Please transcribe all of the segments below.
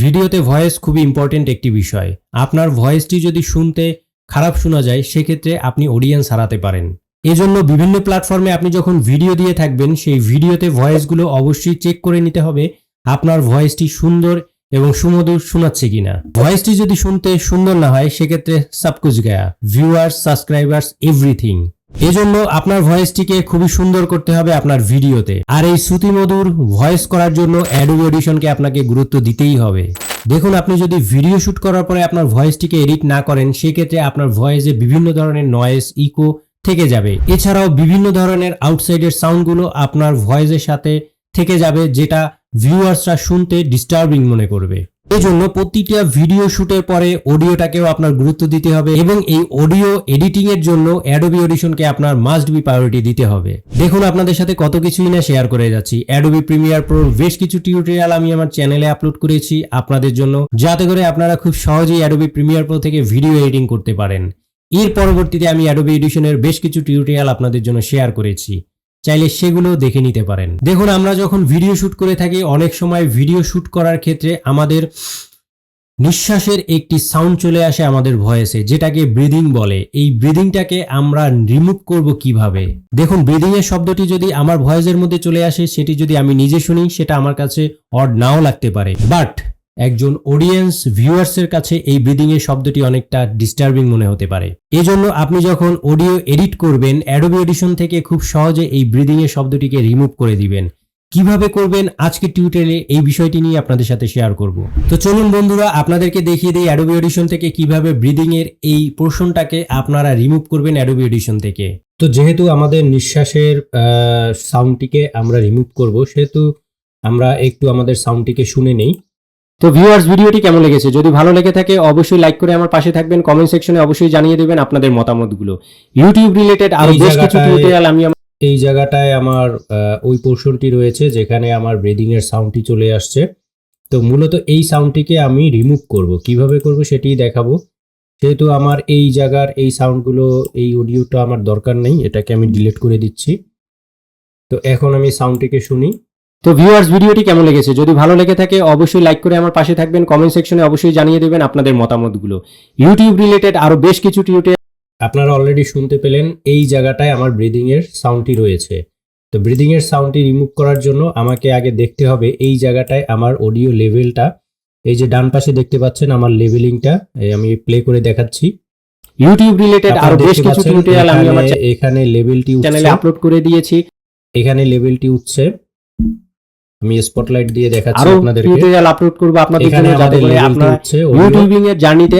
ভিডিওতে ভয়েস খুবই ইম্পর্টেন্ট একটি বিষয়। আপনার ভয়েসটি যদি শুনতে খারাপ শোনা যায়, সেক্ষেত্রে আপনি অডিয়েন্স হারাতে পারেন। এজন্য বিভিন্ন প্ল্যাটফর্মে আপনি যখন ভিডিও দিয়ে থাকবেন, সেই ভিডিওতে ভয়েসগুলো অবশ্যই চেক করে নিতে হবে, আপনার ভয়েসটি সুন্দর এবং সুমধুর শোনাচ্ছে কিনা। ভয়েসটি যদি শুনতে সুন্দর না হয়, সেক্ষেত্রে সবকুচ গায়া। ভিউয়ার্স সাবস্ক্রাইবার্স এভরিথিং এজন্য আপনার ভয়েসটিকে খুবই সুন্দর করতে হবে আপনার ভিডিওতে। আর এই শ্রুতিমধুর ভয়েস করার জন্য অ্যাডোবি অডিশনকে আপনাকে গুরুত্ব দিতেই হবে। দেখুন, আপনি যদি ভিডিও শুট করার পরে আপনার ভয়েসটিকে এডিট না করেন, সেক্ষেত্রে আপনার ভয়েসে বিভিন্ন ধরনের নয়েজ ইকো থেকে যাবে। এছাড়াও বিভিন্ন ধরনের আউটসাইডের সাউন্ডগুলো আপনার ভয়েসের সাথে থেকে যাবে, যেটা ভিউয়ার্সরা শুনতে ডিস্টার্বিং মনে করবে। এই জন্য প্রতিটা ভিডিও শুটের পরে অডিওটাকেও আপনার গুরুত্ব দিতে হবে এবং এই অডিও এডিটিং এর জন্য অ্যাডোবি অডিশনকে আপনার মাস্ট বি প্রায়োরিটি দিতে হবে। দেখুন, আপনাদের সাথে কত কিছুই না শেয়ার করে যাচ্ছি। অ্যাডোবি প্রিমিয়ার প্রোর বেশ কিছু টিউটোরিয়াল আমি আমার চ্যানেলে আপলোড করেছি আপনাদের জন্য, যাতে করে আপনারা খুব সহজেই অ্যাডোবি প্রিমিয়ার প্রো থেকে ভিডিও এডিটিং করতে পারেন। এর পরবর্তীতে আমি অ্যাডোবি এডিশনের বেশ কিছু টিউটোরিয়াল আপনাদের জন্য শেয়ার করেছি। চাইলে সেগুলো দেখে নিতে পারেন। দেখুন, আমরা যখন ভিডিও শুট করে থাকি, অনেক সময় ভিডিও শুট করার ক্ষেত্রে আমাদের নিঃশ্বাসের একটি সাউন্ড চলে আসে আমাদের ভয়েসে যেটাকে ব্রিদিং বলে। এই ব্রিদিংটাকে আমরা রিমুভ করব কীভাবে? দেখুন ব্রিদিং এর শব্দটি যদি আমার ভয়েসের মধ্যে চলে আসে, সেটি যদি আমি নিজে শুনি, সেটা আমার কাছে অড নাও লাগতে পারে। বাট একজন অডিয়েন্স ভিউয়ার্সের কাছে এই ব্রিদিং এর শব্দটি অনেকটা ডিস্টার্বিং মনে হতে পারে। এজন্য আপনি যখন অডিও এডিট করবেন অ্যাডোবি এডিশন থেকে খুব সহজে এই ব্রিদিং এর শব্দটিকে রিমুভ করে দিবেন। কীভাবে করবেন? আজকে টিউটোরিয়ালে এই বিষয়টি নিয়ে আপনাদের সাথে শেয়ার করব। তো চলুন বন্ধুরা, আপনাদেরকে দেখিয়ে দিই অ্যাডোবি এডিশন থেকে কীভাবে ব্রিদিং এর এই পোর্শনটাকে আপনারা রিমুভ করবেন অ্যাডোবি এডিশন থেকে। তো যেহেতু আমাদের নিঃশ্বাসের সাউন্ডটিকে আমরা রিমুভ করব, সেহেতু আমরা একটু আমাদের সাউন্ডটিকে শুনে নেই। তো ভিউয়ার্স ভিডিওটি কেমন লেগেছে? যদি ভালো লেগে থাকে অবশ্যই লাইক করে আমার পাশে থাকবেন। কমেন্ট সেকশনে অবশ্যই জানিয়ে দেবেন আপনাদের মতামতগুলো। ইউটিউব রিলেটেড আরও বেশ কিছু টিউটোরিয়াল আমি এই জায়গাটায় আমার ওই পোর্শনটি রয়েছে যেখানে আমার ব্রিদিং এর সাউন্ডটি চলে আসছে। তো মূলত এই সাউন্ডটিকে আমি রিমুভ করব। কীভাবে করব সেটি দেখাবো। যেহেতু আমার এই জায়গার এই সাউন্ডগুলো এই অডিওটা আমার দরকার নেই। এটাকে আমি ডিলিট করে দিচ্ছি। তো এখন আমি সাউন্ডটিকে শুনি। তো ভিউয়ার্স ভিডিওটি কেমন লেগেছে? যদি ভালো লেগে থাকে অবশ্যই লাইক করে আমার পাশে থাকবেন। কমেন্ট সেকশনে অবশ্যই জানিয়ে দেবেন আপনাদের মতামতগুলো। ইউটিউব রিলেটেড আরও বেশ কিছু টিউটোরিয়াল আপনারা অলরেডি শুনতে পেলেন এই জায়গাটায় আমার ব্রিদিং এর সাউন্ডটি রয়েছে। তো ব্রিদিং এর সাউন্ডটি রিমুভ করার জন্য আমাকে আগে দেখতে হবে এই জায়গাটায় আমার অডিও লেভেলটা এই যে ডান পাশে দেখতে পাচ্ছেন আমার লেভেলিংটা আমি প্লে করে দেখাচ্ছি। ইউটিউব রিলেটেড আরও বেশ কিছু টিউটোরিয়াল আমি আমার এখানে লেভেলটি চ্যানেলে আপলোড করে দিয়েছি। এখানে লেভেলটি উঠছে। আমি স্পটলাইট দিয়ে দেখাচ্ছি আপনাদেরকে। টিউটোরিয়াল আপলোড করব আপনাদের জন্য যাতে আমাদের করে আপনারা ইউটিউবিং এর জার্নিতে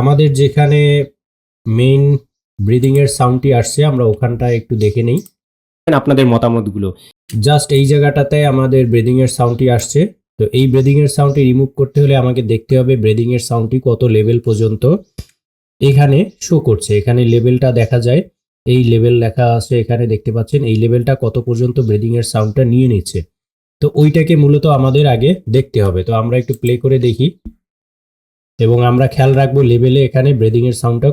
আমাদের যেখানে মেইন ব্রিদিং এর সাউন্ডটি আসছে আমরা ওখানটা একটু দেখে নেই। আপনাদের মতামতগুলো। জাস্ট এই জায়গাটাতে আমাদের ব্রিদিং এর সাউন্ডটি আসছে। তো এই ব্রিদিং এর সাউন্ডটি রিমুভ করতে হলে আমাকে দেখতে হবে ব্রিদিং এর সাউন্ডটি কত লেভেল পর্যন্ত এখানে শো করছে। এখানে লেভেলটা দেখা যায়। এই লেভেল লেখা আছে এখানে দেখতে পাচ্ছেন। এই লেভেলটা কত পর্যন্ত ব্রিদিং এর সাউন্ডটা নিয়ে নিচ্ছে। তো ওইটাকে মূলত আমাদের আগে দেখতে হবে। তো আমরা একটু প্লে করে দেখি। এবং আমরা খেয়াল রাখব লেভেলে এখানে ব্রিদিং এর সাউন্ডটা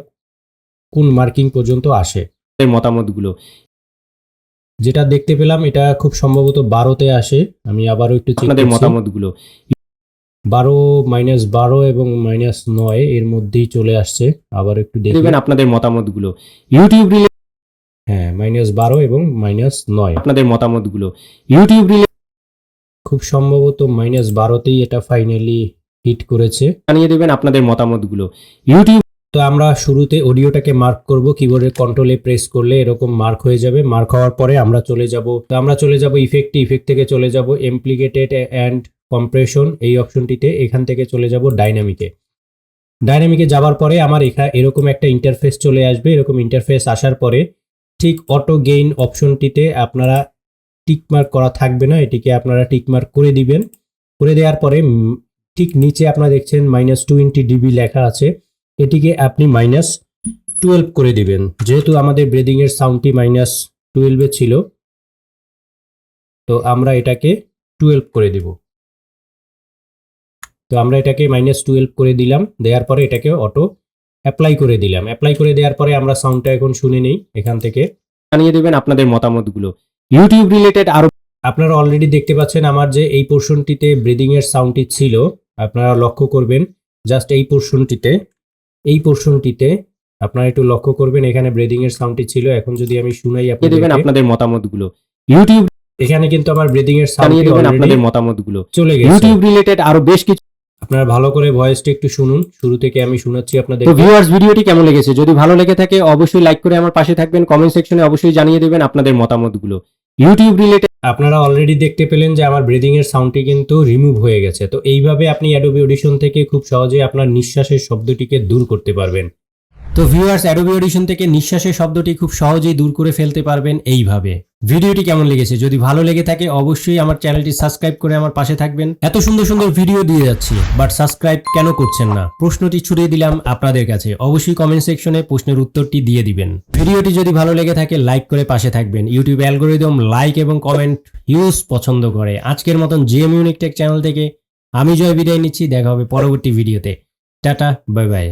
কোন মার্কিং পর্যন্ত আসে। আপনাদের মতামতগুলো। যেটা দেখতে পেলাম এটা খুব সম্ভবত বারোতে আসে। আমি আবারও একটু চেক আপনাদের মতামতগুলো। বারো মাইনাস বারো এবং মাইনাস নয় এর মধ্যেই চলে আসছে। আবার একটু দেখবেন আপনাদের মতামতগুলো। ইউটিউব হ্যাঁ মাইনাস বারো এবং মাইনাস নয়। আপনাদের মতামতগুলো ইউটিউব খুব সম্ভবত মাইনাস বারোতেই এটা ফাইনালি হিট করেছে। জানিয়ে দেবেন আপনাদের মতামতগুলো। ইউটিউব তো আমরা শুরুতে অডিওটাকে মার্ক করব কিবোর্ডের কন্ট্রোলে প্রেস করলে এরকম মার্ক হয়ে যাবে। মার্ক হওয়ার পরে আমরা চলে যাব। তো আমরা চলে যাব ইফেক্টে ইফেক্ট থেকে চলে যাব এমপ্লিকেটেড অ্যান্ড কম্প্রেশন এই অপশনটিতে এখান থেকে চলে যাব ডাইনামিকে ডাইনামিকে যাওয়ার পরে আমার এখা এরকম একটা ইন্টারফেস চলে আসবে। এরকম ইন্টারফেস আসার পরে ঠিক অটো গেইন অপশনটিতে আপনারা টিকমার্ক করা থাকবে না, এটিকে আপনারা টিকমার্ক করে দিবেন। করে দেওয়ার পরে ঠিক নিচে আপনারা দেখছেন মাইনাস টোয়েন্টি ডিবি লেখা আছে, এটিকে আপনি মাইনাস টুয়েলভ করে দিবেন। যেহেতু আমাদের ব্রিদিং এর সাউন্ডটি মাইনাস টুয়েলভে ছিল, তো আমরা এটাকে টুয়েলভ করে দিব। তো আমরা এটাকে মাইনাস টুয়েলভ করে দিলাম, দেওয়ার পরে এটাকে অটো অ্যাপ্লাই করে দিলাম। অ্যাপ্লাই করে দেওয়ার পরে আমরা সাউন্ডটা এখন শুনে নেই এখান থেকে। জানিয়ে দেবেন আপনাদের মতামতগুলো। ইউটিউব রিলেটেড আরও আপনারা অলরেডি দেখতে পাচ্ছেন আমার যে এই পোর্শনটিতে ব্রিদিং এর সাউন্ডটি ছিল আপনারা লক্ষ্য করবেন জাস্ট এই পোর্শনটিতে এই পোর্শনটিতে আপনারা একটু লক্ষ্য করবেন এখানে ব্রিদিং এর সাউন্ডটি ছিল। এখন যদি আমি শুনাই জানিয়ে দেবেন আপনাদের মতামতগুলো। ইউটিউব এখানে কিন্তু আমার ব্রিদিং এর দেবেন আপনাদের মতামতগুলো। চলে গেছে। ইউটিউব রিলেটেড আরও বেশ কিছু আপনারা ভালো করে ভয়েসটা একটু শুনুন। শুরু থেকে আমি শোনাচ্ছি আপনাদের তো ভিউয়ার্স ভিডিওটি কেমন লেগেছে? যদি ভালো লেগে থাকে অবশ্যই লাইক করে আমার পাশে থাকবেন। কমেন্ট সেকশনে অবশ্যই জানিয়ে দেবেন আপনাদের মতামতগুলো। ইউটিউব রিলেটেড আপনারা অলরেডি দেখতে পেলেন যে আমার ব্রিদিং এর সাউন্ডটি কিন্তু রিমুভ হয়ে গেছে। তো এইভাবে আপনি অ্যাডোবি অডিশন থেকে খুব সহজে আপনার নিঃশ্বাসের শব্দটিকে দূর করতে পারবেন। তো ভিউয়ার্স অ্যাডোবি অডিশন থেকে নিঃশ্বাসের শব্দটি খুব সহজেই দূর করে ফেলতে পারবেন এইভাবে। ভিডিওটি কেমন লেগেছে? যদি ভালো লেগে থাকে, অবশ্যই আমার চ্যানেলটি সাবস্ক্রাইব করে আমার পাশে থাকবেন। এত সুন্দর সুন্দর ভিডিও দিয়ে যাচ্ছি বাট সাবস্ক্রাইব কেন করছেন না? প্রশ্নটি ছুড়ে দিলাম আপনাদের কাছে। অবশ্যই কমেন্ট সেকশনে প্রশ্নের উত্তরটি দিয়ে দিবেন। ভিডিওটি যদি ভালো লেগে থাকে লাইক করে পাশে থাকবেন। ইউটিউব অ্যালগোরিদম লাইক এবং কমেন্ট হিউজ পছন্দ করে। আজকের মতন জিএম ইউনিক টেক চ্যানেল থেকে আমি জয় বিদায় নিচ্ছি। দেখা হবে পরবর্তী ভিডিওতে। Tata bye bye